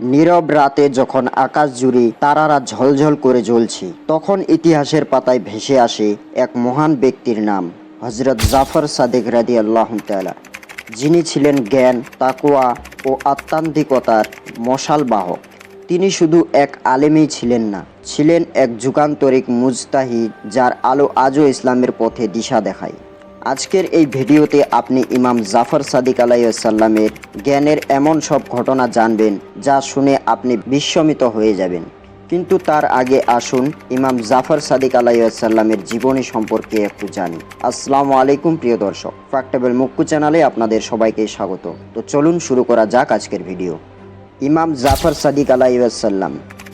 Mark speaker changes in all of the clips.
Speaker 1: নীরব রাতে যখন আকাশ জুড়ে তারারা ঝলঝল করে জ্বলছে, তখন ইতিহাসের পাতায় ভেসে আসে এক মহান ব্যক্তির নাম হজরত জাফর সাদেক রাদি আল্লাহ যিনি ছিলেন জ্ঞান তাকুয়া ও আত্মান্তিকতার মশাল বাহক। তিনি শুধু এক আলেমই ছিলেন না, ছিলেন এক যুগান্তরিক মুজতাহিদ যার আলো আজও ইসলামের পথে দিশা দেখায়। আজকের এই ভিডিওতে আপনি ইমাম জাফর সাদিক আলাইসাল্লামের জ্ঞানের এমন সব ঘটনা জানবেন, যা শুনে আপনি বিস্মিত হয়ে যাবেন। কিন্তু তার আগে আসুন ইমাম জাফর সাদিক আলাইসাল্লামের জীবনী সম্পর্কে একটু জানি। আসসালামু আলাইকুম প্রিয় দর্শক ফ্যাক্টেবল মুক্কু চ্যানেলে আপনাদের সবাইকে স্বাগত। তো চলুন শুরু করা যাক আজকের ভিডিও। ইমাম জাফর সাদিক আলাইসাল্লাম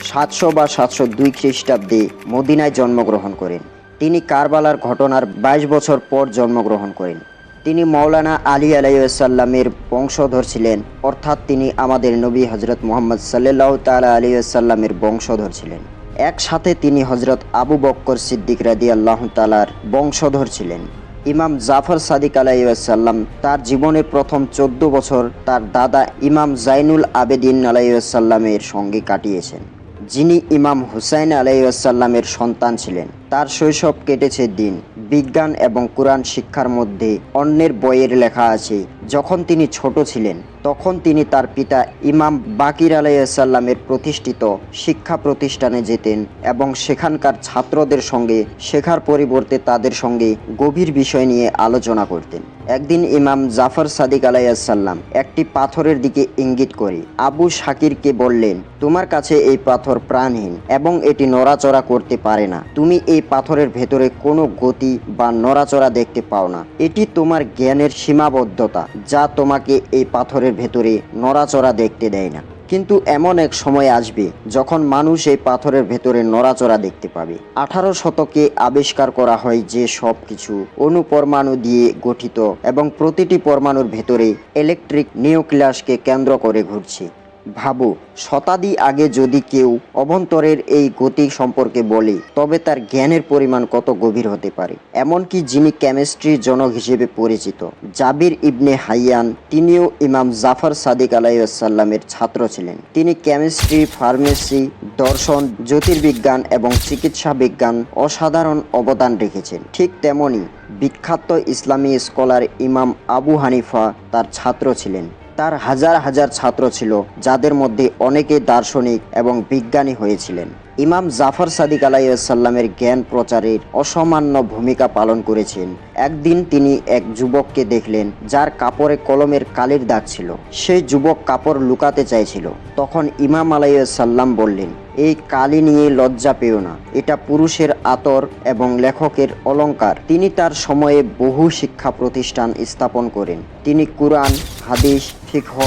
Speaker 1: সাতশো বা সাতশো দুই খ্রিস্টাব্দে মদিনায় জন্মগ্রহণ করেন। তিনি কারবালার ঘটনার বাইশ বছর পর জন্মগ্রহণ করেন। তিনি মৌলানা আলী আলাইসাল্লামের বংশধর ছিলেন, অর্থাৎ তিনি আমাদের নবী হজরত মোহাম্মদ সাল্লাহ তালা আলিয়াল্লামের বংশধর ছিলেন। একসাথে তিনি হজরত আবু বক্কর সিদ্দিক রাদি আল্লাহ তালার বংশধর ছিলেন। ইমাম জাফর সাদিক আলাইসাল্লাম তার জীবনের প্রথম চোদ্দ বছর তার দাদা ইমাম জাইনুল আবেদিন আলাইসাল্লামের সঙ্গে কাটিয়েছেন। যিনি ইমাম হুসাইন আলাইসাল্লামের সন্তান ছিলেন। তার শৈশব কেটেছে দিন। বিজ্ঞান এবং কোরআন শিক্ষার মধ্যে অন্যের বইয়ের লেখা আছে। যখন তিনি ছোট ছিলেন, তখন তিনি তার পিতা ইমাম বাকির আলাইসাল্লামের প্রতিষ্ঠিত শিক্ষা প্রতিষ্ঠানে যেতেন এবং সেখানকার ছাত্রদের সঙ্গে শেখার পরিবর্তে তাদের সঙ্গে গভীর বিষয় নিয়ে আলোচনা করতেন। একদিন ইমাম জাফর সাদিক আলাইসাল্লাম একটি পাথরের দিকে ইঙ্গিত করে, আবু শাকিরকে বললেন, তোমার কাছে এই পাথর প্রাণহীন এবং এটি নড়াচড়া করতে পারে না। তুমি এই পাথরের ভেতরে কোনো গতি বা নড়াচড়া দেখতে পাও না। এটি তোমার জ্ঞানের সীমাবদ্ধতা, যা তোমাকে এই পাথরের ভেতরে নড়াচড়া দেখতে দেয় না। কিন্তু এমন এক সময় আসবে যখন মানুষ এই পাথরের ভেতরে নড়াচড়া দেখতে পাবে। আঠারো শতকে আবিষ্কার করা হয় যে সব কিছু অনুপরমাণু দিয়ে গঠিত এবং প্রতিটি পরমাণুর ভেতরে ইলেকট্রিক নিউক্লিয়াসকে কেন্দ্র করে ঘুরছে। ভাবো, শতাব্দী আগে যদি কেউ অভ্যন্তরের এই গতি সম্পর্কে বলে, তবে তার জ্ঞানের পরিমাণ কত গভীর হতে পারে। এমনকি যিনি কেমিস্ট্রির জনক হিসেবে পরিচিত, জাবির ইবনে হাইয়ান, তিনিও ইমাম জাফর সাদিক আলাইসাল্লামের ছাত্র ছিলেন। তিনি কেমিস্ট্রি, ফার্মেসি, দর্শন, জ্যোতির্বিজ্ঞান এবং চিকিৎসা বিজ্ঞান অসাধারণ অবদান রেখেছেন। ঠিক তেমনি বিখ্যাত ইসলামী স্কলার ইমাম আবু হানিফা তার ছাত্র ছিলেন। তার হাজার হাজার ছাত্র ছিল, যাদের মধ্যে অনেকে দার্শনিক এবং বিজ্ঞানী হয়েছিলেন। ইমাম জাফর সাদিক আলাইসাল্লামের জ্ঞান প্রচারের অসামান্য ভূমিকা পালন করেছেন। একদিন তিনি এক যুবককে দেখলেন, যার কাপড়ে কলমের কালির দাগ ছিল। সেই যুবক কাপড় লুকাতে চাইছিল। তখন ইমাম আলাইসাল্লাম বললেন, এই কালি নিয়ে লজ্জা পেও না। এটা পুরুষের আতর এবং লেখকের অলংকার তিনি তার সময়ে বহু শিক্ষা প্রতিষ্ঠান স্থাপন করেন। তিনি কুরআন, হাদিস, ফিকহ,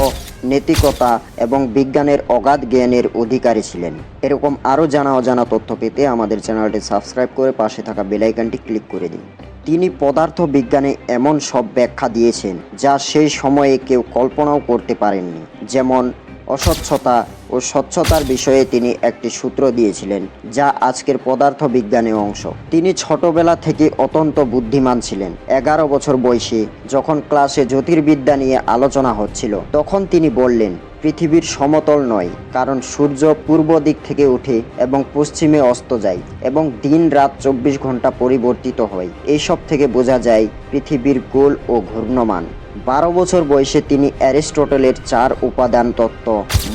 Speaker 1: নৈতিকতা এবং বিজ্ঞানের অগাধ জ্ঞানের অধিকারী ছিলেন। এরকম আরও জানা অজানা তথ্য পেতে আমাদের চ্যানেলটি সাবস্ক্রাইব করে পাশে থাকা বেলাইকানটি ক্লিক করে দিন। তিনি পদার্থ বিজ্ঞানে এমন সব ব্যাখ্যা দিয়েছেন যা সেই সময়ে কেউ কল্পনাও করতে পারেননি। যেমন, অস্বচ্ছতা ও স্বচ্ছতার বিষয়ে তিনি একটি সূত্র দিয়েছিলেন যা আজকের পদার্থ বিজ্ঞানের অংশ। তিনি ছোটবেলা থেকে অত্যন্ত বুদ্ধিমান ছিলেন। এগারো বছর বয়সে যখন ক্লাসে জ্যোতির্বিদ্যা নিয়ে আলোচনা হচ্ছিল, তখন তিনি বললেন পৃথিবীর সমতল নয়, কারণ সূর্য পূর্ব দিক থেকে উঠে এবং পশ্চিমে অস্ত যায় এবং দিন রাত চব্বিশ ঘণ্টা পরিবর্তিত হয়। এইসব থেকে বোঝা যায় পৃথিবীর গোল ও ঘূর্ণমান। বারো বছর বয়সে তিনি অ্যারিস্টটলের চার উপাদান তত্ত্ব,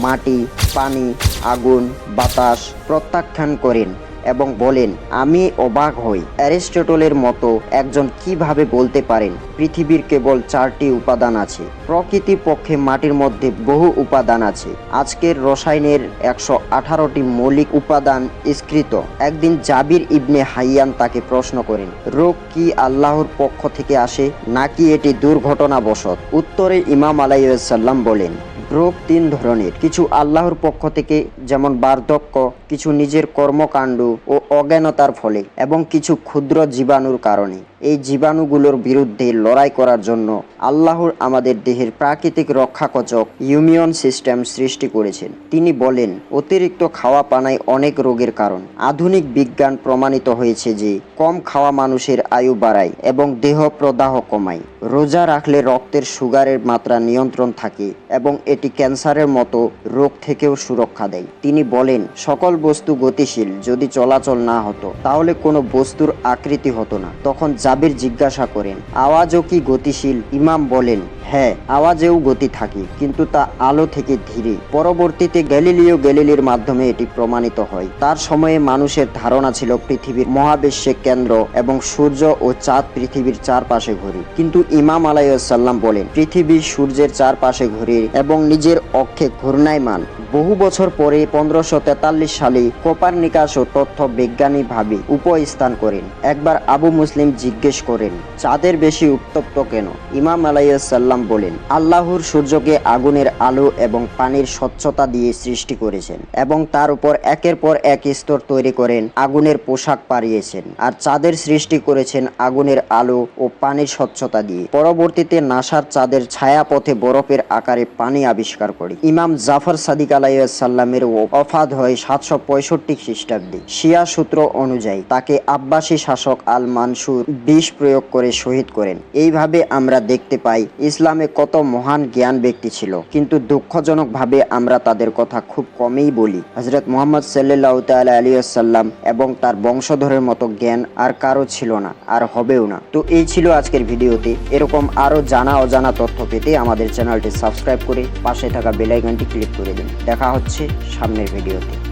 Speaker 1: মাটি, পানি, আগুন, বাতাস প্রত্যাখ্যান করেন। এবং বলেন, আমি অবাক হই। অ্যারিস্টটলের মতো একজন কীভাবে বলতে পারেন, পৃথিবীর কেবল চারটি উপাদান আছে। প্রকৃতি পক্ষে মাটির মধ্যে বহু উপাদান আছে। আজকের রসায়নের একশো আঠারোটি মৌলিক উপাদান স্কৃত। একদিন জাবির ইবনে হাইয়ান তাকে প্রশ্ন করেন, রোগ কি আল্লাহর পক্ষ থেকে আসে? নাকি এটি দুর্ঘটনাবশত? উত্তরে ইমাম আলাইসাল্লাম বলেন রোগ তিন ধরনের। কিছু আল্লাহর পক্ষ থেকে, যেমন বার্ধক্য, কিছু নিজের কর্মকাণ্ড ও অজ্ঞানতার ফলে, এবং কিছু ক্ষুদ্র জীবাণুর কারণে। এই জীবাণুগুলোর বিরুদ্ধে লড়াই করার জন্য আল্লাহর আমাদের দেহের প্রাকৃতিক রক্ষাকচক ইমিউন সিস্টেম সৃষ্টি করেছেন। তিনি বলেন, অতিরিক্ত খাওয়া পানাই অনেক রোগের কারণ। আধুনিক বিজ্ঞান প্রমাণিত হয়েছে যে, কম খাওয়া মানুষের আয়ু বাড়ায় এবং দেহ প্রদাহ কমায়। রোজা রাখলে রক্তের সুগারের মাত্রা নিয়ন্ত্রণ থাকে এবং এটি ক্যান্সারের মতো রোগ থেকেও সুরক্ষা দেয়। তিনি বলেন, সকল বস্তু গতিশীল, যদি চলাচল না হতো, তাহলে কোনো বস্তুর আকৃতি হতো না। তখন জাবির জিজ্ঞাসা করেন, আওয়াজও কি গতিশীল? ইমাম বলেন হ্যাঁ আওয়াজেও গতি থাকে, কিন্তু তা আলো থেকে ধীরে। পরবর্তীতে গ্যালিলিও গ্যালিলির মাধ্যমে এটি প্রমাণিত হয়। তার সময়ে মানুষের ধারণা ছিল পৃথিবীর মহাবিশ্বের কেন্দ্র এবং সূর্য ও চাঁদ পৃথিবীর চারপাশে ঘুরে কিন্তু ইমাম আলাইসাল্লাম বলেন, পৃথিবী সূর্যের চারপাশে ঘুরে এবং নিজের অক্ষে ঘূর্ণায়মান। বহু বছর পরে পনেরোশো তেতাল্লিশ সালে কোপার কোপারনিকাস ও তথ্য বিজ্ঞানীভাবে উপস্থান করেন। একবার আবু মুসলিম জিজ্ঞেস করেন, চাঁদের বেশি উত্তপ্ত কেন? ইমাম আলাইসাল্লাম বলেন, আল্লাহর সূর্যকে আগুনের আলো এবং পানির স্বচ্ছতা দিয়ে সৃষ্টি করেছেন এবং তার উপর একের পর এক স্তর তৈরি করেন, আগুনের পোশাক পাড়িয়েছেন আর চাঁদের সৃষ্টি করেছেন আগুনের আলো ও পানির স্বচ্ছতা দিয়ে। পরবর্তীতে নাসার চাঁদের ছায়াপথে বরফের আকারে পানি আবিষ্কার করে। ইমাম জাফর সাদিক আলাইসাল্লামের অফাদ হয় সাতশো পঁয়ষট্টি খ্রিস্টাব্দে। শিয়া সূত্র অনুযায়ী তাকে আব্বাসী শাসক আল মানসুর বিষ প্রয়োগ করে শহীদ করেন। এইভাবে আমরা দেখতে পাই ইসলামে কত মহান জ্ঞান ব্যক্তি ছিল। কিন্তু দুঃখজনকভাবে আমরা তাদের কথা খুব কমই বলি। হজরত মোহাম্মদ সাল্লাহ তাল আলিয়াল্লাম এবং তার বংশধরের মতো জ্ঞান আর কারও ছিল না, আর হবেও না। তো এই ছিল আজকের ভিডিওতে। এরকম আরও জানা অজানা তথ্য পেতে আমাদের চ্যানেলটি সাবস্ক্রাইব করে পাশে থাকা বেলাইকনটি ক্লিক করে দিন। দেখা হচ্ছে সামনের ভিডিওতে।